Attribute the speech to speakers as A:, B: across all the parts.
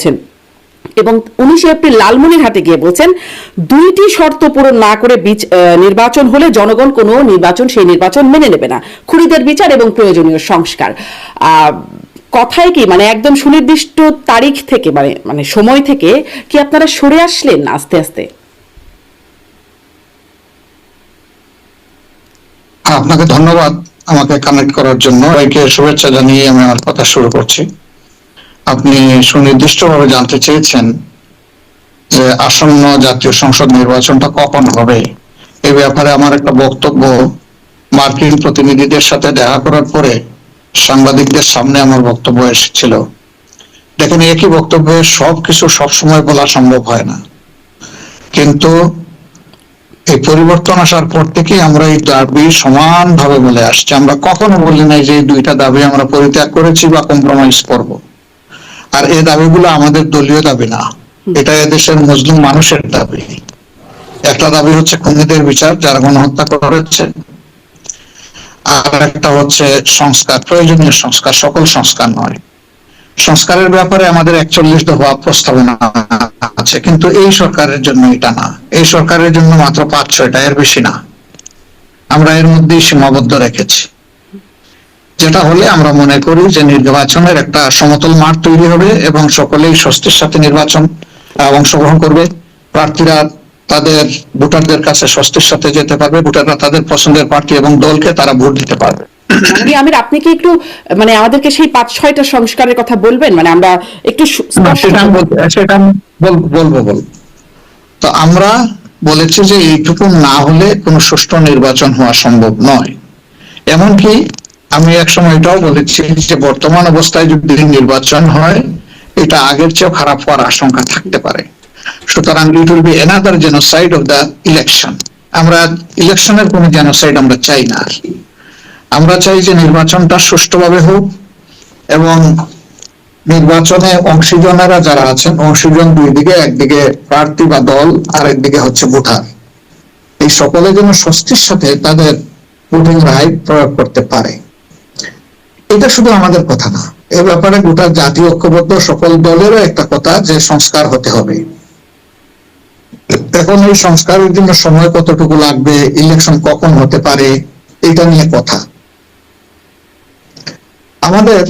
A: বলছেন। এবং উনিশে এপ্রিল লালমনিরহাটে গিয়ে বলছেন, দুইটি শর্ত পূরণ না করে বিচ- নির্বাচন হলে জনগণ কোনো নির্বাচন, সেই নির্বাচন মেনে নেবে না। খুনিদের বিচার এবং প্রয়োজনীয় সংস্কার। কথায় কি মানে একদম সুনির্দিষ্ট তারিখ থেকে মানে মানে সময় থেকে কি আপনারা সরে আসলেন আস্তে আস্তে?
B: আপনাকে ধন্যবাদ আমাকে কানেক্ট করার জন্য। শুভেচ্ছা জানিয়ে আমি আমার কথা শুরু করছি। আপনি সুনির্দিষ্টভাবে জানতে চেয়েছেন যে আসন্ন জাতীয় সংসদ নির্বাচনটা কখন হবে। এই ব্যাপারে আমার একটা বক্তব্য। মার্কিন প্রতিনিধিদের সাথে দেখা করার পরে সাংবাদিকদের সামনে আমার বক্তব্য এসেছিল। দেখেন, একই বক্তব্যে সবকিছু সবসময় বলা সম্ভব হয় না। কিন্তু এই পরিবর্তন আসার পর থেকে আমরা এই দাবি সমানভাবে বলে আসছি। আমরা কখনো বলি নাই যে দুইটা দাবি আমরা পরিত্যাগ করেছি বা কম্প্রোমাইজ করব। আর এই দাবিগুলো আমাদের দলীয় দাবি না। এটা এদেশের মজলুম মানুষের দাবি। একটা দাবি হচ্ছে খুনিদের বিচার যারা গণহত্যা করেছে। আর একটা হচ্ছে সংস্কার প্রয়োজনীয় সংস্কার সকল সংস্কার নয়। সংস্কারের ব্যাপারে আমাদের একচল্লিশ দফা প্রস্তাবনা আছে কিন্তু এই সরকারের জন্য এটা না। এই সরকারের জন্য মাত্র পাঁচ ছয়টা এর বেশি না। আমরা এর মধ্যেই সীমাবদ্ধ রেখেছি। যেটা হলে আমরা মনে করি যে নির্বাচনের একটা সমতল মাঠ তৈরি হবে এবং সকলেই স্বস্তির সাথে নির্বাচন অংশগ্রহণ করবে। প্রার্থীরা তাদের ভোটারদের কাছে স্বস্তির সাথে যেতে পারবে ভোটাররা তাদের পছন্দের প্রার্থী এবং দলকে তারা ভোট দিতে পারবে।
A: আমি আমির আপনি কি একটু মানে আমাদেরকে সেই পাঁচ ছয়টা সংস্কারের কথা বলবেন? মানে আমরা একটু
B: সেটা বলব বলব তো আমরা বলেছি যে এইটুকু না হলে কোনো সুষ্ঠু নির্বাচন হওয়া সম্ভব নয়। এমনকি আমি এক সময় এটাও বলেছি যে বর্তমান অবস্থায় যদি নির্বাচন হয়, এটা আগের চেয়েও খারাপ হওয়ার আশঙ্কা থাকতে পারে। সুতরাং it will be another genocide of the election আমরা ইলেকশনের কোনো জেনোসাইড আমরা চাই না আমরা চাই যে নির্বাচনটা সুষ্ঠুভাবে হোক এবং নির্বাচনে অংশীজনেরা যারা আছেন, অংশীজন দুই দিকে, একদিকে প্রার্থী বা দল আর একদিকে হচ্ছে ভোটার। এই সকলে যেন স্বস্তির সাথে তাদের ভোটিং রাইট প্রয়োগ করতে পারে। এটা শুধু আমাদের কথা না। এ ব্যাপারে গোটা জাতীয় ঐক্যবদ্ধ সকল দলেরও একটা কথা যে সংস্কার হতে হবে। এখন এই সংস্কারের জন্য সময় কতটুকু লাগবে ইলেকশন কখন হতে পারে, এটা নিয়ে কথা। আমাদের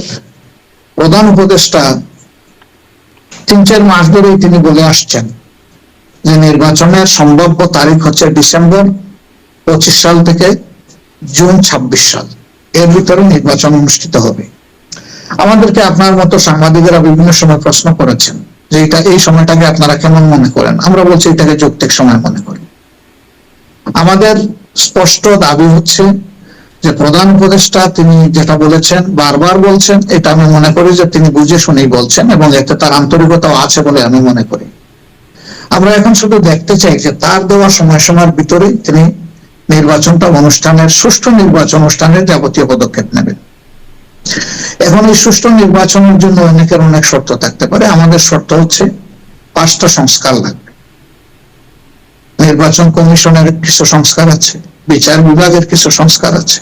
B: প্রধান উপদেষ্টা তিন চার মাস ধরেই তিনি বলে আসছেন যে নির্বাচনের সম্ভাব্য তারিখ হচ্ছে ডিসেম্বর পঁচিশ সাল থেকে জুন ছাব্বিশ সাল। এর ভিতরে নির্বাচন অনুষ্ঠিত হবে। আমাদেরকে আপনার মতো সাংবাদিকেরা বিভিন্ন সময় প্রশ্ন করেছেন যে এটা, এই সময়টাকে আপনারা কেমন মনে করেন? আমরা বলছি এটাকে যৌক্তিক সময় মনে করি। আমাদের স্পষ্ট দাবি হচ্ছে যে প্রধান উপদেষ্টা তিনি যেটা বলেছেন, বারবার বলছেন, এটা আমি মনে করি যে তিনি বুঝে শুনেই বলছেন এবং এতে তার আন্তরিকতাও আছে বলে আমি মনে করি। আমরা এখন শুধু দেখতে চাই যে তার দেওয়া সময়সীমার ভিতরে তিনি নির্বাচনটা অনুষ্ঠানের, সুষ্ঠু নির্বাচন অনুষ্ঠানের যাবতীয় পদক্ষেপ নেবেন এখন এই সুষ্ঠু নির্বাচনের জন্য অনেকের অনেক শর্ত থাকতে পারে। আমাদের শর্ত হচ্ছে পাঁচটা সংস্কার লাগবে। নির্বাচন কমিশনের কিছু সংস্কার আছে, বিচার বিভাগের কিছু সংস্কার আছে,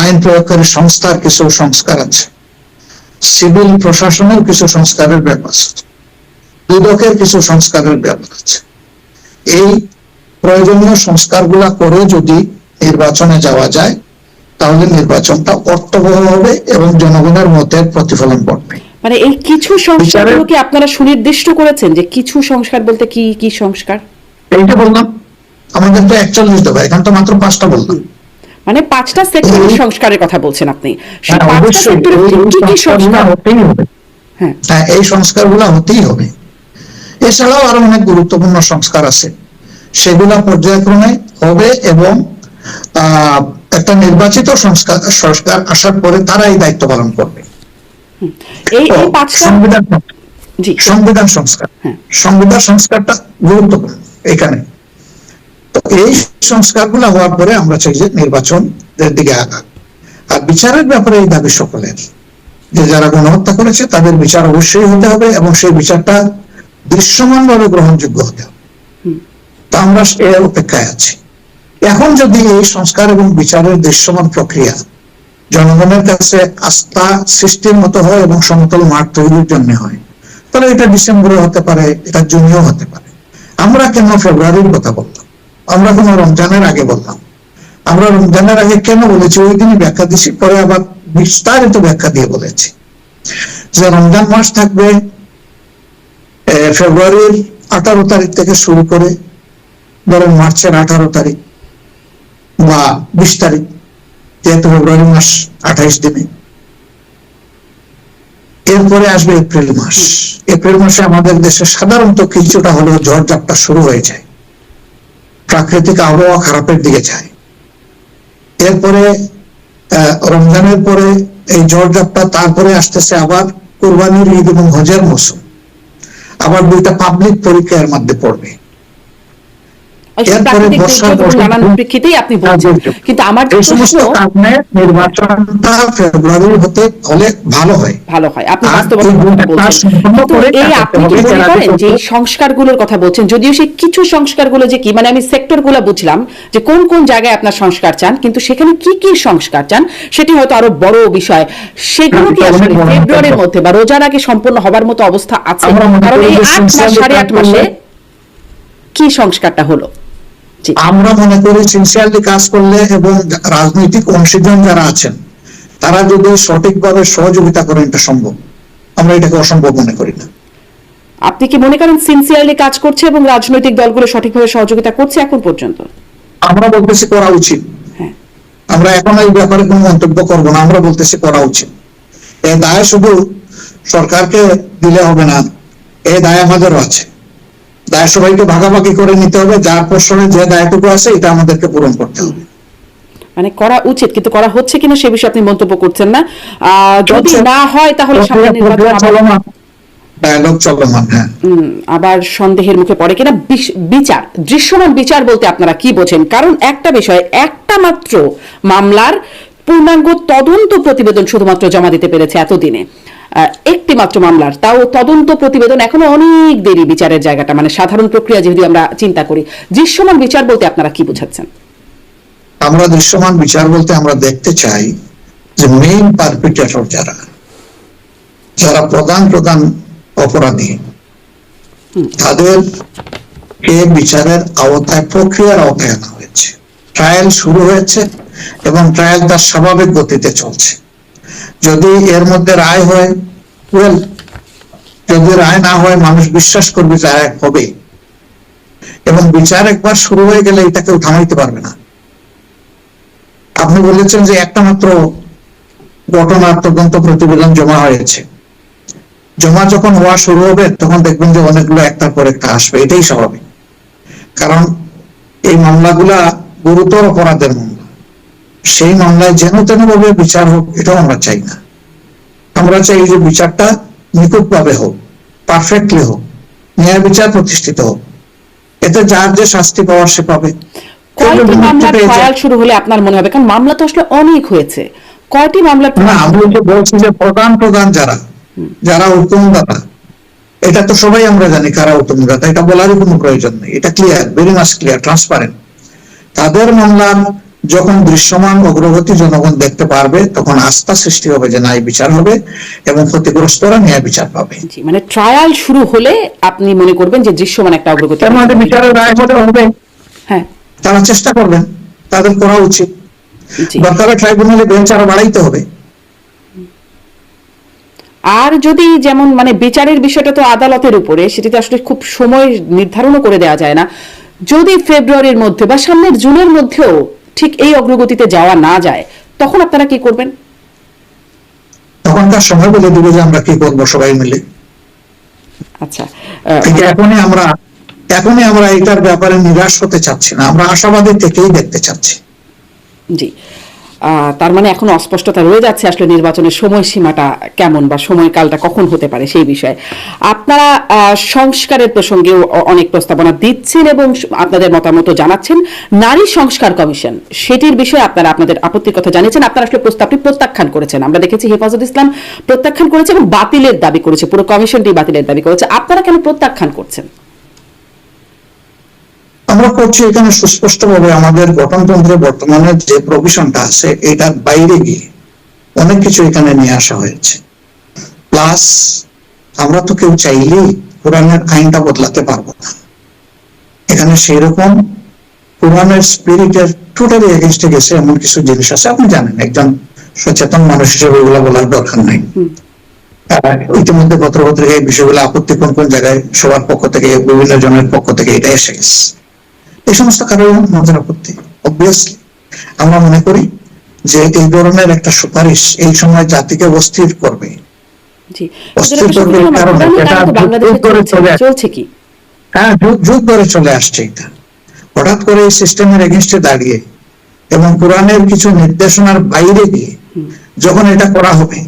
B: আইন প্রয়োগকারী সংস্থার কিছু সংস্কার আছে, সিভিল প্রশাসনের কিছু সংস্কারের ব্যাপার আছে দুদকের কিছু সংস্কারের ব্যাপার আছে। এই প্রয়োজনীয় সংস্কারগুলা করে যদি নির্বাচনে যাওয়া যায় তাহলে নির্বাচনটা অর্থবহ হবে এবং জনগণের মধ্যে প্রতিফলন ঘটবে।
A: মানে এই কিছু সংস্কারগুলো কি আপনারা সুনির্দিষ্ট করেছেন যে কিছু সংস্কার বলতে কি কি সংস্কার?
B: এইটা বললাম। আমাদের তো একচল্লিশ দেবে এখান তো মাত্র পাঁচটা বললাম।
A: মানে পাঁচটা সেক্টরের সংস্কারের কথা বলছেন আপনি।
B: হ্যাঁ,
A: পাঁচটা সেক্টরে
B: এই- এই
A: কি কি সংস্কার?
B: হতেই হবে।
A: হ্যাঁ।
B: হ্যাঁ এই সংস্কারগুলো হতেই হবে। এছাড়াও আরও অনেক গুরুত্বপূর্ণ সংস্কার আছে। সেগুলা পর্যায়ক্রমে হবে এবং একটা নির্বাচিত সংস্কার সরকার আসার পরে তারা এই দায়িত্ব পালন করবে। সংবিধান সংবিধান সংস্কার।
A: হ্যাঁ।
B: সংবিধান সংস্কারটা গুরুত্বপূর্ণ এখানে। তো এই সংস্কারগুলো হওয়ার পরে আমরা চাই যে নির্বাচনের দিকে আগাক। আর বিচারের ব্যাপারে এই দাবি সকলের। যে যারা গণহত্যা করেছে তাদের বিচার অবশ্যই হতে হবে এবং সেই বিচারটা দৃশ্যমান ভাবে গ্রহণযোগ্য হতে হবে। তা আমরা এর অপেক্ষায় আছি। এখন যদি এই সংস্কার এবং বিচারের দৃশ্যমান প্রক্রিয়া জনগণের কাছে আস্থা সৃষ্টির মতো হয় এবং সমতল মাঠ তৈরির জন্য হয়, তাহলে এটা ডিসেম্বরে হতে পারে, এটা জুনেও হতে পারে। আমরা কেন ফেব্রুয়ারির কথা বললাম? আমরা কোনো রমজানের আগে বললাম। আমরা রমজানের আগে কেন বলেছি? ওই দিনই ব্যাখ্যা দিছি, পরে আবার বিস্তারিত ব্যাখ্যা দিয়ে বলেছি। যে রমজান মাস থাকবে ফেব্রুয়ারির আঠারো তারিখ থেকে শুরু করে ধরেন মার্চের আঠারো তারিখ বা বিশ তারিখ, যেহেতু ফেব্রুয়ারি মাস আঠাইশ দিনে। এরপরে আসবে এপ্রিল মাস। এপ্রিল মাসে আমাদের দেশে সাধারণত কিছুটা হলেও ঝড়ঝাপটা শুরু হয়ে যায়। প্রাকৃতিক আবহাওয়া খারাপের দিকে যায়। এরপরে রমজানের পরে এই ঝড়ঝাপটা তারপরে আসতেছে আবার কোরবানির ঈদ এবং হজের মৌসুম। আবার দুইটা পাবলিক পরীক্ষা এর মধ্যে পড়বে।
A: প্রাকৃতিক
B: বর্ষা,
A: দুর্যোগ নানান প্রেক্ষিতেই আপনি বলছেন। কিন্তু আমার
B: এই সমস্ত কারণে নির্বাচনটা ফেব্রুয়ারি হতে হলে ভালো হয়।
A: ভালো হয়। আপনি বাস্তবতা
B: এই দুইটা কাজ
A: বলছেন কিন্তু এই আপনি কি মনে করেন যে সংস্কারগুলোর কথা বলছেন? যদিও সেই কিছু সংস্কারগুলো যে কি মানে আমি সেক্টরগুলো বুঝলাম যে কোন কোন জায়গায় আপনার সংস্কার চান কিন্তু সেখানে কি কি সংস্কার চান সেটি হয়তো আরও বড় বিষয়। সেগুলো কি
B: হ্যাঁ,
A: আসলে ফেব্রুয়ারির মধ্যে বা রোজার আগে সম্পূর্ণ হবার মতো অবস্থা আছে? কারণ এই আট মাস সাড়ে আট মাসে কি সংস্কারটা হলো?
B: আমরা মনে করি সিনসিয়ারলি কাজ করলে এবং রাজনৈতিক অংশীজন যারা আছেন তারা যদি সঠিকভাবে সহযোগিতা করেন এটা সম্ভব। আমরা এটাকে অসম্ভব মনে করি না।
A: আপনি কি মনে করেন সিনসিয়ারলি কাজ করছে এবং রাজনৈতিক দলগুলো সঠিকভাবে সহযোগিতা করছে এখন পর্যন্ত?
B: আমরা বলতেছি করা উচিত।
A: হ্যাঁ।
B: আমরা এখন এই ব্যাপারে কোনো মন্তব্য করব না আমরা বলতেছি করা উচিত। এই দায় শুধু সরকারকে দিলে হবে না এই দায় আমাদেরও আছে। দায় সবাইকে ভাগাভাগি করে নিতে হবে যার প্রশ্নে যে দায়টুকু আছে এটা আমাদেরকে পূরণ করতে হবে।
A: মানে করা উচিত কিন্তু করা হচ্ছে কিনা সে বিষয়ে আপনি মন্তব্য করছেন না। যদি না হয় তাহলে সামনে নির্বাচন আবার-
B: ডায়ালগ চলমান হ্যাঁ।
A: আবার সন্দেহের মুখে পড়ে কিনা। বিচার দৃশ্যমান বিচার বলতে আপনারা কি বোঝেন? কারণ একটা বিষয় একটা মাত্র মামলার পূর্ণাঙ্গ তদন্ত প্রতিবেদন শুধুমাত্র জমা দিতে পেরেছে এতদিনে। একটি মাত্র মামলার। তাও তদন্ত প্রতিবেদন এখনও অনেক দেরি বিচারের জায়গাটা মানে সাধারণ প্রক্রিয়া যদি আমরা চিন্তা করি। দৃশ্যমান বিচার বলতে আপনারা কি বোঝাচ্ছেন?
B: আমরা দৃশ্যমান বিচার বলতে আমরা দেখতে চাই যে মেইন পারপিটেটর যারা যারা প্রধান প্রধান অপরাধী তাদের কে বিচারের আওতায় প্রক্রিয়ার আওতায় আনা হয়েছে। ট্রায়াল শুরু হয়েছে এবং ট্রায়াল তার স্বাভাবিক গতিতে চলছে। যদি এর মধ্যে রায় হয় ওয়েল যদি রায় না হয়, মানুষ বিশ্বাস করবে যে হবে। এবং বিচার একবার শুরু হয়ে গেলে এটা কেউ থামাইতে পারবে না। আপনি বলেছেন যে একটা মাত্র ঘটনার তদন্ত প্রতিবেদন জমা হয়েছে। জমা যখন হওয়া শুরু হবে, তখন দেখবেন যে অনেকগুলো একটার পর একটা আসবে। এটাই স্বাভাবিক। কারণ এই মামলাগুলা গুরুতর অপরাধের মামলা। সেই মামলায় যেন তেন ভাবে বিচার হোক এটাও আমরা চাই না। আমরা চাই যে বিচারটা নিখুঁত ভাবে হোক পারফেক্টলি হোক ন্যায় বিচার প্রতিষ্ঠিত হোক। এতে যার যে শাস্তি পাওয়ার সে পাবে।
A: কয়টি মামলার ট্রায়াল শুরু হলে আপনার মনে হবে? কারণ মামলা তো আসলে অনেক হয়েছে। কয়টি মামলার
B: না আমি যে বলছি যে প্রধান প্রধান যারা যারা উত্তমদাতা এটা তো সবাই আমরা জানি কারা উত্তমদাতা এটা বলারই কোনো প্রয়োজন নেই। এটা clear very much clear transparent তাদের মামলার যখন দৃশ্যমান অগ্রগতি জনগণ দেখতে পারবে তখন আস্থা সৃষ্টি হবে যে ন্যায় বিচার হবে এবং ক্ষতিগ্রস্তরা ন্যায় বিচার পাবে।
A: মানে ট্রায়াল শুরু হলে আপনি মনে করবেন যে দৃশ্যমান একটা অগ্রগতি
B: বিচারের রায় হবে?
A: হ্যাঁ।
B: তারা চেষ্টা করবেন তাদের করা উচিত।
A: জি।
B: ট্রাইব্যুনালে বেঞ্চ আরও বাড়াইতে হবে।
A: আর যদি যেমন মানে বিচারের বিষয়টা তো আদালতের উপরে সেটিতে আসলে খুব সময় নির্ধারণও করে দেওয়া যায় না। যদি ফেব্রুয়ারির মধ্যে বা সামনের জুনের মধ্যেও এই অগ্রগতিতে যাওয়া না যায় তখন আপনারা কি করবেন?
B: তখনকার সময় বলে দেবো যে আমরা কি করব সবাই মিলে।
A: আচ্ছা
B: এখনই আমরা এখনই আমরা এটার ব্যাপারে নিরাশ হতে চাচ্ছি না। আমরা আশাবাদী থেকেই দেখতে চাচ্ছি।
A: জি তার মানে এখন অস্পষ্টতা রয়ে যাচ্ছে আসলে নির্বাচনের সময়সীমাটা কেমন বা সময়কালটা কখন হতে পারে সেই বিষয়ে। আপনারা সংস্কারের প্রসঙ্গেও অনেক প্রস্তাবনা দিচ্ছেন এবং আপনাদের মতামত জানাচ্ছেন। নারী সংস্কার কমিশন, সেটির বিষয়ে আপনারা আপনাদের আপত্তির কথা জানিয়েছেন। আপনারা আসলে প্রস্তাবটি প্রত্যাখ্যান করেছেন। আমরা দেখেছি হেফাজত ইসলাম প্রত্যাখ্যান করেছে এবং বাতিলের দাবি করেছে। পুরো কমিশনটি বাতিলের দাবি করেছে। আপনারা কেন প্রত্যাখ্যান করছেন?
B: আমরা করছি এখানে সুস্পষ্ট ভাবে আমাদের গঠনতন্ত্রে বর্তমানে যে প্রভিশনটা আছে এটার বাইরে গিয়ে অনেক কিছু এখানে নিয়ে আসা হয়েছে। প্লাস আমরা তো কেউ চাইলেই কোরআনের আইনটা বদলাতে পারব না। এখানে সেই রকম কোরআনের স্পিরিটের টোটালি এগেনস্টে গেছে এমন কিছু জিনিস আছে আপনি জানেন একজন সচেতন মানুষ হিসেবে এগুলো বলার দরকার নাই। ইতিমধ্যে পত্রপত্রিকায় এই বিষয়গুলো আপত্তি কোন কোন জায়গায় সবার পক্ষ থেকে বিভিন্ন জনের পক্ষ থেকে এটা এসে গেছে। এই সমস্ত কারণে আমাদের আপত্তি অবভিয়াসলি আমরা মনে করি যে এই ধরনের একটা সুপারিশ এই সময় জাতিকে অস্থির করবে। কারণ। এটা।
A: চলছে। কি?
B: হ্যাঁ যুগ যুগ ধরে চলে আসছে এটা। হঠাৎ করে এই সিস্টেমের এগেনস্টে দাঁড়িয়ে এবং কোরআনের কিছু নির্দেশনার বাইরে গিয়ে যখন এটা করা হবে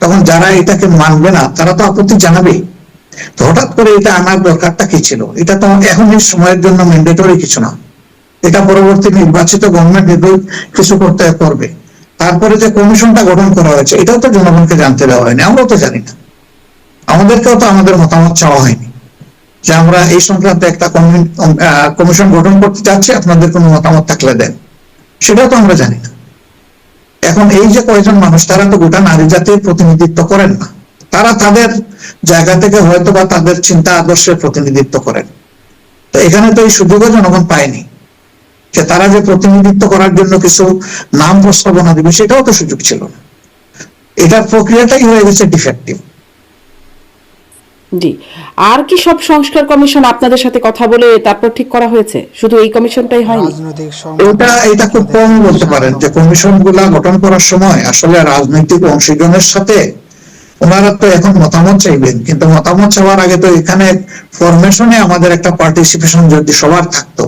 B: তখন যারা এটাকে মানবে না তারা তো আপত্তি জানাবেই। তো হঠাৎ করে এটা আনার দরকারটা কি ছিল? এটা তো এখন এই সময়ের জন্য ম্যান্ডেটরি কিছু না। এটা পরবর্তী নির্বাচিত গভর্নমেন্ট কিছু করতে করবে তারপরে যে কমিশনটা গঠন করা হয়েছে, এটাও তো জনগণকে জানতে দেওয়া হয়নি। আমরাও তো জানি না। আমাদেরকেও তো আমাদের মতামত চাওয়া হয়নি। যে আমরা এই সংক্রান্ত একটা কমিশন গঠন করতে চাচ্ছি, আপনাদের কোনো মতামত থাকলে দেন। সেটাও তো আমরা জানি না। এখন এই যে কয়েকজন মানুষ, তারা তো গোটা নারী জাতির প্রতিনিধিত্ব করেন না। তারা তাদের জায়গা থেকে হয়তো বা তাদের চিন্তা আদর্শের প্রতিনিধিত্ব করেন। তো এখানে তো এই সুযোগও জনগণ পায়নি যে তারা যে প্রতিনিধিত্ব করার জন্য কিছু নাম প্রস্তাবনা দিবে সেটাও তো সুযোগ ছিল না। এটার প্রক্রিয়াটাই হয়ে গেছে ডিফেক্টিভ
A: জি। আর কি সব সংস্কার কমিশন আপনাদের সাথে কথা বলে তারপর ঠিক করা হয়েছে? শুধু এই কমিশনটাই হয়নি?
B: এটা এটা খুব কম বলতে পারেন যে কমিশনগুলা গঠন করার সময় আসলে রাজনৈতিক অংশীজনের সাথে ওনারা তো এখন মতামত চাইবেন কিন্তু মতামত চাওয়ার আগে তো এখানে ফরমেশনে আমাদের একটা পার্টিসিপেশন যদি সবার থাকতো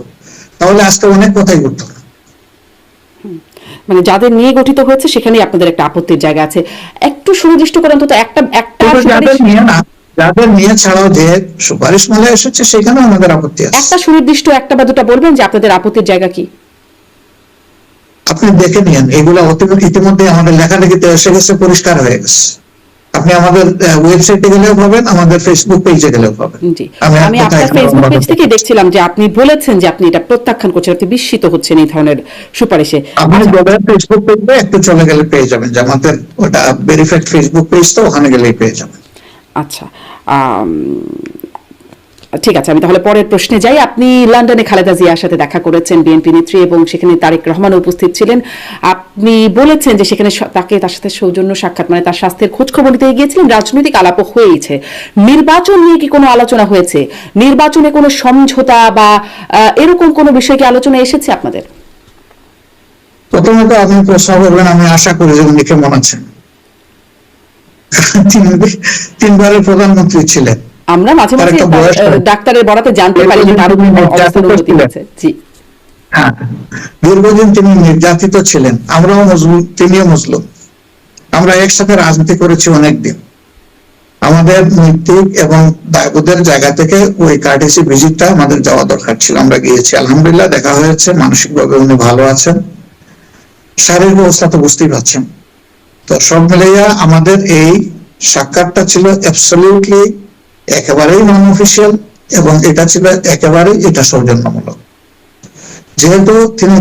B: তাহলে আজকে অনেক কথাই ঘটতো। না
A: মানে যাদের নিয়ে গঠিত হয়েছে সেখানেই আপনাদের একটা আপত্তির জায়গা আছে। একটু সুনির্দিষ্ট করে অন্তত একটা একটা
B: যাদের নিয়ে না যাদের নিয়ে ছাড়াও যে সুপারিশ মালা এসেছে সেখানে আমাদের আপত্তি আছে।
A: একটা সুনির্দিষ্ট একটা বা দুটা বলবেন যে আপনাদের আপত্তির জায়গা কি?
B: আপনি দেখে নিন এগুলো ইতিমধ্যে আমাদের লেখালেখিতে এসে গেছে পরিষ্কার হয়ে গেছে। আপনি আমাদের ওয়েবসাইটে গেলেও পাবেন আমাদের ফেসবুক পেজে গেলেও পাবেন। আমি
A: আপনার ফেসবুক পেজ থেকে দেখছিলাম যে আপনি বলেছেন যে আপনি এটা প্রত্যাখ্যান করছেন আপনি বিস্মিত হচ্ছেন এই ধরনের সুপারিশে।
B: আপনি
A: আচ্ছা,
B: ফেসবুক পেজে একটু চলে গেলে পেয়ে যাবেন। যে আমাদের ওটা ভেরিফাইড ফেসবুক পেজ তো ওখানে গেলেই পেয়ে যাবেন।
A: আচ্ছা ঠিক আছে, আমি তাহলে পরের প্রশ্নে যাই। আপনি লন্ডনে খালেদা জিয়ার সাথে দেখা করেছেন বিএনপি নেত্রী এবং সেখানে তারেক রহমান উপস্থিত ছিলেন। আপনি বলেছেন যে সেখানে তাকে তার সাথে সৌজন্য সাক্ষাৎ মানে তার স্বাস্থ্যের খোঁজ খবর নিতে গিয়েছিলেন। রাজনৈতিক আলাপও হয়েছে নির্বাচন নিয়ে কি কোনো আলোচনা হয়েছে? নির্বাচনে কোনো সমঝোতা বা এরকম কোনো বিষয় কি আলোচনা এসেছে আপনাদের?
B: প্রথমত আপনি প্রশ্ন করবেন, আমি আশা করি যে উনি কেমন আছেন। তিনবারের প্রধানমন্ত্রী ছিলেন।
A: আমরা মাঝে মাঝে। ডাক্তারের বরাতে জানতে পারি যে তার উন্নতি হয়েছে। জি।
B: হ্যাঁ দীর্ঘদিন তিনি নির্যাতিত ছিলেন। আমরাও মজলুম তিনিও মজলুম আমরা একসাথে রাজনীতি করেছি অনেকদিন। আমাদের নৈতিক এবং দায়বোধের জায়গা থেকে ওই কার্টেসি ভিজিটটা আমাদের যাওয়া দরকার ছিল। আমরা গিয়েছি। আলহামদুলিল্লাহ দেখা হয়েছে। মানসিকভাবে উনি ভালো আছেন। শারীরিক অবস্থা তো বুঝতেই পারছেন। তো সব মিলাইয়া আমাদের এই সাক্ষাৎটা ছিল অ্যাবসলিউটলি একেবারেই নন অফিসিয়াল এবং এটা ছিল একেবারেই এটা সৌজন্যমূলক। যেহেতু তিনি